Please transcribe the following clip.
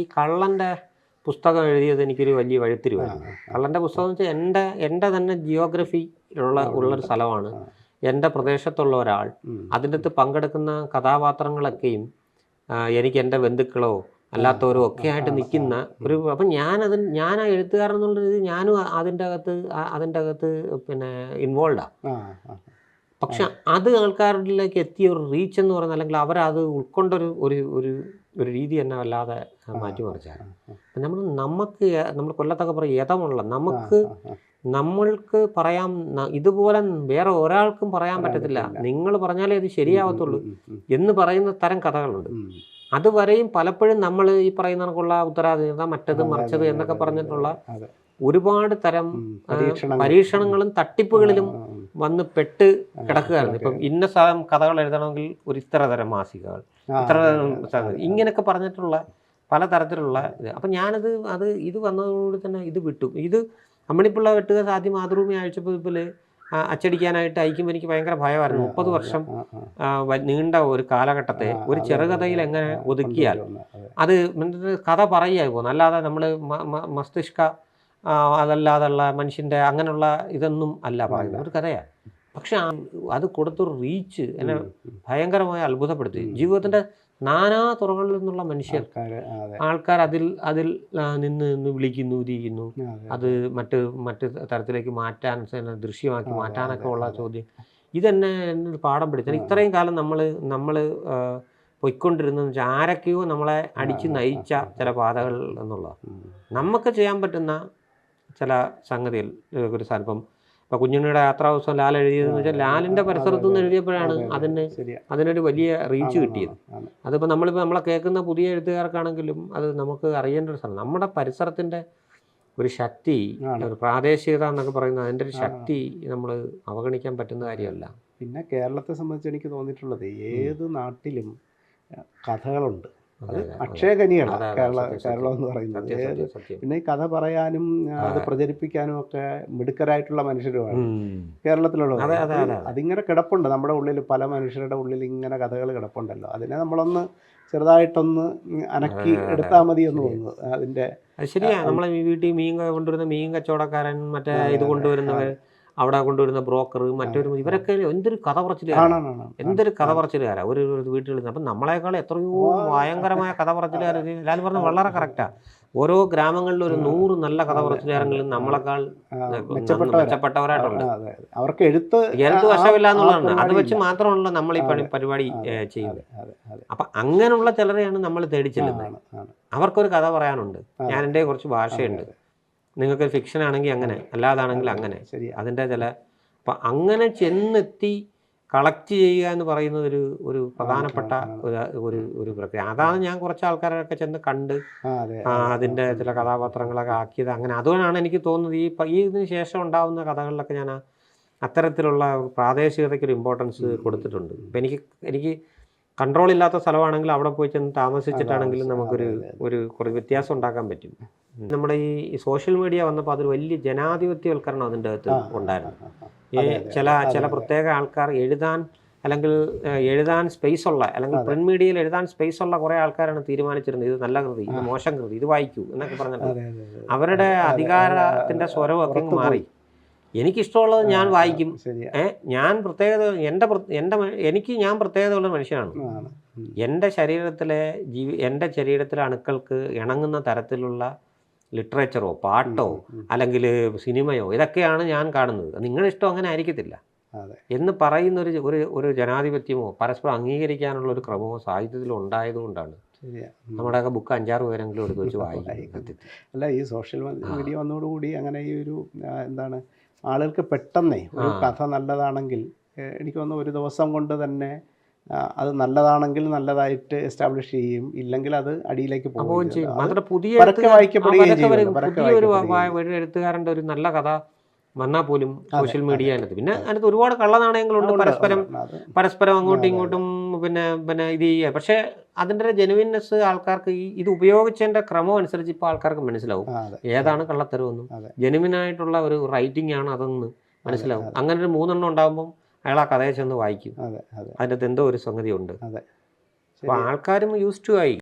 ഈ കള്ളന്റെ പുസ്തകം എഴുതിയത് എനിക്കൊരു വലിയ വഴിത്തിരിവായിരുന്നു കള്ളന്റെ പുസ്തകം എന്ന് വെച്ചാൽ എന്റെ എന്റെ തന്നെ ജിയോഗ്രഫി. ഉള്ള ഉള്ളൊരു സ്ഥലമാണ്. എന്റെ പ്രദേശത്തുള്ള ഒരാൾ. അതിന്റെ അകത്ത് പങ്കെടുക്കുന്ന കഥാപാത്രങ്ങളൊക്കെയും എനിക്ക് എന്റെ ബന്ധുക്കളോ അല്ലാത്തവരോ ഒക്കെ ആയിട്ട് നിൽക്കുന്ന ഒരു അപ്പം ഞാനത് ഞാൻ ആ എഴുത്തുകാരൻ എന്നുള്ള രീതി ഞാനും അതിന്റെ അകത്ത് അതിന്റെ അകത്ത് പിന്നെ ഇൻവോൾവാണ് പക്ഷെ അത്. ആൾക്കാരിലേക്ക് എത്തിയ ഒരു റീച്ച് എന്ന് പറയുന്നത് അല്ലെങ്കിൽ അവരത് ഉൾക്കൊണ്ടൊരു ഒരു ഒരു ഒരു രീതി തന്നെ വല്ലാതെ മാറ്റിമറിച്ചാണ് നമ്മൾ നമുക്ക് നമ്മൾ കൊല്ലത്തൊക്കെ പറയും യഥമുള്ള നമുക്ക്. നമ്മൾക്ക് പറയാൻ ഇതുപോലെ വേറെ ഒരാൾക്കും പറയാൻ പറ്റത്തില്ല. നിങ്ങൾ പറഞ്ഞാലേ ഇത് ശരിയാവത്തുള്ളൂ എന്ന് പറയുന്ന തരം കഥകളുണ്ട്. അതുവരെയും പലപ്പോഴും നമ്മൾ ഈ പറയുന്ന കണക്കുള്ള ഉത്തരാധികത മറ്റത് മറിച്ചത് എന്നൊക്കെ പറഞ്ഞിട്ടുള്ള ഒരുപാട് തരം. പരീക്ഷണങ്ങളും തട്ടിപ്പുകളിലും വന്ന് പെട്ട് കിടക്കുകയായിരുന്നു. ഇപ്പം ഇന്ന സ്ഥലം കഥകൾ എഴുതണമെങ്കിൽ ഒരു ഇത്ര തരം മാസികകൾ ഇത്ര തരം ഇങ്ങനെയൊക്കെ പറഞ്ഞിട്ടുള്ള പല തരത്തിലുള്ള ഇത്. അപ്പം ഞാനത് അത് ഇത് വന്നതോടുകൂടി തന്നെ ഇത് വിട്ടു. ഇത് അമ്മണിപ്പിള്ള വെട്ടുക സാധ്യം മാതൃഭൂമി ആഴ്ചപ്പതിപ്പിൽ അച്ചടിക്കാനായിട്ട് അയക്കുമ്പോൾ എനിക്ക് ഭയങ്കര ഭയമായിരുന്നു. മുപ്പത് വർഷം നീണ്ട ഒരു കാലഘട്ടത്തെ ഒരു ചെറുകഥയിൽ എങ്ങനെ ഒതുക്കിയാൽ അത്. കഥ പറയുകയായി പോകുന്നു. അല്ലാതെ നമ്മൾ മസ്തിഷ്ക അതല്ലാതുള്ള മനുഷ്യന്റെ അങ്ങനെയുള്ള ഇതൊന്നും അല്ല പറയുന്നത്. ഒരു കഥയാണ്. പക്ഷെ അത് കൊടുത്തൊരു റീച്ച് എന്നെ. ഭയങ്കരമായി അത്ഭുതപ്പെടുത്തി. ജീവിതത്തിന്റെ നാനാ തുറകളിൽ നിന്നുള്ള മനുഷ്യർ. ആൾക്കാർ അതിൽ അതിൽ നിന്ന് നിന്ന് വിളിക്കുന്നു ഇരിക്കുന്നു. അത് മറ്റ് മറ്റ് തരത്തിലേക്ക് മാറ്റാൻ ദൃശ്യമാക്കി മാറ്റാനൊക്കെ ഉള്ള. ചോദ്യം. ഇതെന്നെ എന്നെ പാഠം പഠിച്ചു ഇത്രയും കാലം നമ്മൾ നമ്മൾ പൊയ്ക്കൊണ്ടിരുന്ന വെച്ചാൽ ആരൊക്കെയോ നമ്മളെ അടിച്ച് നയിച്ച. ചില പാതകൾ എന്നുള്ളതാണ് നമുക്ക് ചെയ്യാൻ പറ്റുന്ന ചില സംഗതികൾ ഒരു സ്ഥലം ഇപ്പം കുഞ്ഞുണ്ണിയുടെ യാത്രാ ദിവസം ലാൽ എഴുതിയതെന്ന് വെച്ചാൽ ലാലിന്റെ പരിസരത്തു നിന്ന് എഴുതിയപ്പോഴാണ് അതെ, അതെ. അതിന് അതിനൊരു വലിയ റീച്ച് കിട്ടിയത്. അതിപ്പോൾ നമ്മളിപ്പോൾ നമ്മളെ കേൾക്കുന്ന പുതിയ എഴുത്തുകാർക്കാണെങ്കിലും അത് നമുക്ക് അറിയേണ്ട ഒരു സ്ഥലം നമ്മുടെ പരിസരത്തിന്റെ ഒരു ശക്തി ഒരു പ്രാദേശികത എന്നൊക്കെ പറയുന്നത് അതിന്റെ ഒരു ശക്തി നമ്മൾ അവഗണിക്കാൻ പറ്റുന്ന കാര്യമല്ല. പിന്നെ കേരളത്തെ സംബന്ധിച്ച് എനിക്ക് തോന്നിയിട്ടുള്ളത് ഏത് നാട്ടിലും കഥകളുണ്ട്. അത് അതെ, കേരള. കേരളം എന്ന് പറയുന്നത്. പിന്നെ ഈ കഥ പറയാനും അത് പ്രചരിപ്പിക്കാനും ഒക്കെ മിടുക്കരായിട്ടുള്ള മനുഷ്യരുമാണ് കേരളത്തിലുള്ള. അതിങ്ങനെ കിടപ്പുണ്ട്. നമ്മുടെ ഉള്ളിൽ പല മനുഷ്യരുടെ ഉള്ളിൽ ഇങ്ങനെ കഥകൾ കിടപ്പുണ്ടല്ലോ. അതിനെ നമ്മളൊന്ന് ചെറുതായിട്ടൊന്ന് അനക്കി എടുത്താൽ മതി എന്ന് തോന്നുന്നു. അതിന്റെ ശരിയാ. ശരിയാണ് നമ്മളെ വീട്ടിൽ മീൻ കൊണ്ടുവരുന്ന മീൻ കച്ചവടക്കാരൻ മറ്റേ ഇത് കൊണ്ടുവരുന്നവർ അവിടെ കൊണ്ടുവരുന്ന ബ്രോക്കർ മറ്റൊരു ഇവരൊക്കെ എന്തൊരു കഥ പറച്ചിലുകാരാ എന്തൊരു കഥ പറച്ചിലുകാരാ ഒരു വീട്ടിൽ നിന്ന്. അപ്പം നമ്മളെക്കാൾ എത്രയോ ഭയങ്കരമായ കഥ പറച്ചിലുകാർ ലാൽ പറഞ്ഞ വളരെ കറക്റ്റാ ഓരോ ഗ്രാമങ്ങളിലും ഒരു നൂറ് നല്ല കഥ പറച്ചിലുകാരെങ്കിലും നമ്മളെക്കാൾ മെച്ചപ്പെട്ടവരായിട്ടുണ്ട്. അവർക്ക് എഴുത്ത് എഴുത്ത് വശമില്ല എന്നുള്ളതാണ്. അത് വെച്ച്. മാത്രമല്ല നമ്മൾ ഈ പണി പരിപാടി ചെയ്യുന്നത്. അപ്പം അങ്ങനെയുള്ള ചിലരെയാണ് നമ്മൾ തേടി ചെല്ലുന്നത്. അവർക്കൊരു കഥ പറയാനുണ്ട്. ഞാൻ എന്റെ കുറച്ച് ഭാഷയുണ്ട്. നിങ്ങൾക്ക് ഫിക്ഷൻ ആണെങ്കിൽ അങ്ങനെ അല്ലാതാണെങ്കിൽ അങ്ങനെ. ശരി. അതിന്റെ ചില അപ്പം അങ്ങനെ ചെന്നെത്തി കളക്ട് ചെയ്യുക എന്ന് പറയുന്നത് ഒരു ഒരു പ്രധാനപ്പെട്ട. ഒരു ഒരു ഒരു പ്രക്രിയ. അതാണ് ഞാൻ കുറച്ച് ആൾക്കാരൊക്കെ ചെന്ന് കണ്ട്. അതിന്റെ ചില കഥാപാത്രങ്ങളൊക്കെ ആക്കിയത് അങ്ങനെ. അതുകൊണ്ടാണ് എനിക്ക് തോന്നുന്നത് ഈ ഈ ഇതിന് ശേഷം ഉണ്ടാവുന്ന കഥകളിലൊക്കെ ഞാൻ അത്തരത്തിലുള്ള പ്രാദേശികതയ്ക്ക് ഒരു ഇമ്പോർട്ടൻസ് കൊടുത്തിട്ടുണ്ട്. ഇപ്പം എനിക്ക് എനിക്ക് കൺട്രോൾ ഇല്ലാത്ത സ്ഥലമാണെങ്കിൽ അവിടെ പോയി ചെന്ന് താമസിച്ചിട്ടാണെങ്കിലും നമുക്കൊരു ഒരു കുറേ വ്യത്യാസം ഉണ്ടാക്കാൻ പറ്റും. നമ്മുടെ ഈ സോഷ്യൽ മീഡിയ വന്നപ്പോൾ അതൊരു വലിയ ജനാധിപത്യവൽക്കരണം അതിന്റെ അകത്ത് ഉണ്ടായിരുന്നു. ഈ ചില ചില പ്രത്യേക ആൾക്കാർ എഴുതാൻ അല്ലെങ്കിൽ എഴുതാൻ സ്പേസ് ഉള്ള അല്ലെങ്കിൽ പ്രിന്റ് മീഡിയയിൽ എഴുതാൻ സ്പേസ് ഉള്ള കുറേ ആൾക്കാരാണ് തീരുമാനിച്ചിരുന്നത്. ഇത് നല്ല കൃതി ഇത് മോശം കൃതി ഇത് വായിക്കൂ എന്നൊക്കെ പറഞ്ഞിട്ട് അതെ, അതെ, അതെ. അവരുടെ അധികാരത്തിന്റെ സ്വരവും ഒക്കെ മാറി. എനിക്കിഷ്ടമുള്ളത് ഞാൻ വായിക്കും. ഞാൻ പ്രത്യേകത എന്റെ എന്റെ എനിക്ക് ഞാൻ പ്രത്യേകതയുള്ള മനുഷ്യനാണ്. എന്റെ ശരീരത്തിലെ ജീവി എന്റെ ശരീരത്തിലെ അണുക്കൾക്ക് ഇണങ്ങുന്ന തരത്തിലുള്ള ലിറ്ററേച്ചറോ പാട്ടോ അല്ലെങ്കിൽ സിനിമയോ ഇതൊക്കെയാണ് ഞാൻ കാണുന്നത്. നിങ്ങളുടെ ഇഷ്ടം അങ്ങനെ ആയിരിക്കത്തില്ല. എന്ന് പറയുന്ന ഒരു ഒരു ഒരു ജനാധിപത്യമോ പരസ്പരം അംഗീകരിക്കാനുള്ള ഒരു ക്രമമോ സാഹിത്യത്തിൽ ഉണ്ടായതുകൊണ്ടാണ് നമ്മുടെയൊക്കെ ബുക്ക് അഞ്ചാറ് പേരെങ്കിലും എടുത്ത് വെച്ച് വായിക്കും. അല്ല ഈ സോഷ്യൽ മീഡിയ വന്നതോടുകൂടി അങ്ങനെ ഈ ഒരു എന്താണ് ആളുകൾക്ക് പെട്ടെന്നേ ഒരു കഥ നല്ലതാണെങ്കിൽ എനിക്ക് തോന്നുന്നു ഒരു ദിവസം കൊണ്ട് തന്നെ അത് നല്ലതാണെങ്കിൽ നല്ലതായിട്ട് എസ്റ്റാബ്ലിഷ് ചെയ്യും ഇല്ലെങ്കിൽ അത് അടിയിലേക്ക് പോകും ചെയ്യും. പുതിയ ഒരു എഴുത്തുകാരന്റെ ഒരു നല്ല കഥ വന്നാൽ പോലും സോഷ്യൽ മീഡിയ അതിനകത്ത്. പിന്നെ അതിനകത്ത് ഒരുപാട് കള്ളനാണയങ്ങളുണ്ട് പരസ്പരം പരസ്പരം അങ്ങോട്ടും ഇങ്ങോട്ടും പിന്നെ പിന്നെ ഇത് ചെയ്യുക. പക്ഷേ അതിന്റെ ജെനുവിൻനെസ് ആൾക്കാർക്ക് ഈ ഇത് ഉപയോഗിച്ചതിന്റെ ക്രമം അനുസരിച്ച് ഇപ്പോൾ ആൾക്കാർക്ക് മനസ്സിലാവും. ഏതാണ് കള്ളത്തരമെന്നും ജെനുവിൻ ജെനുവിനായിട്ടുള്ള ഒരു റൈറ്റിംഗ് ആണ് അതെന്ന് മനസ്സിലാവും. അങ്ങനെ ഒരു മൂന്നെണ്ണം ഉണ്ടാകുമ്പോൾ അയാൾ ആ കഥയെ ചെന്ന് വായിക്കും. അതെ അതെ. അതിന്റെ എന്തോ ഒരു സംഗതി ഉണ്ട് അപ്പോൾ ആൾക്കാരും യൂസ് ടു ആയി.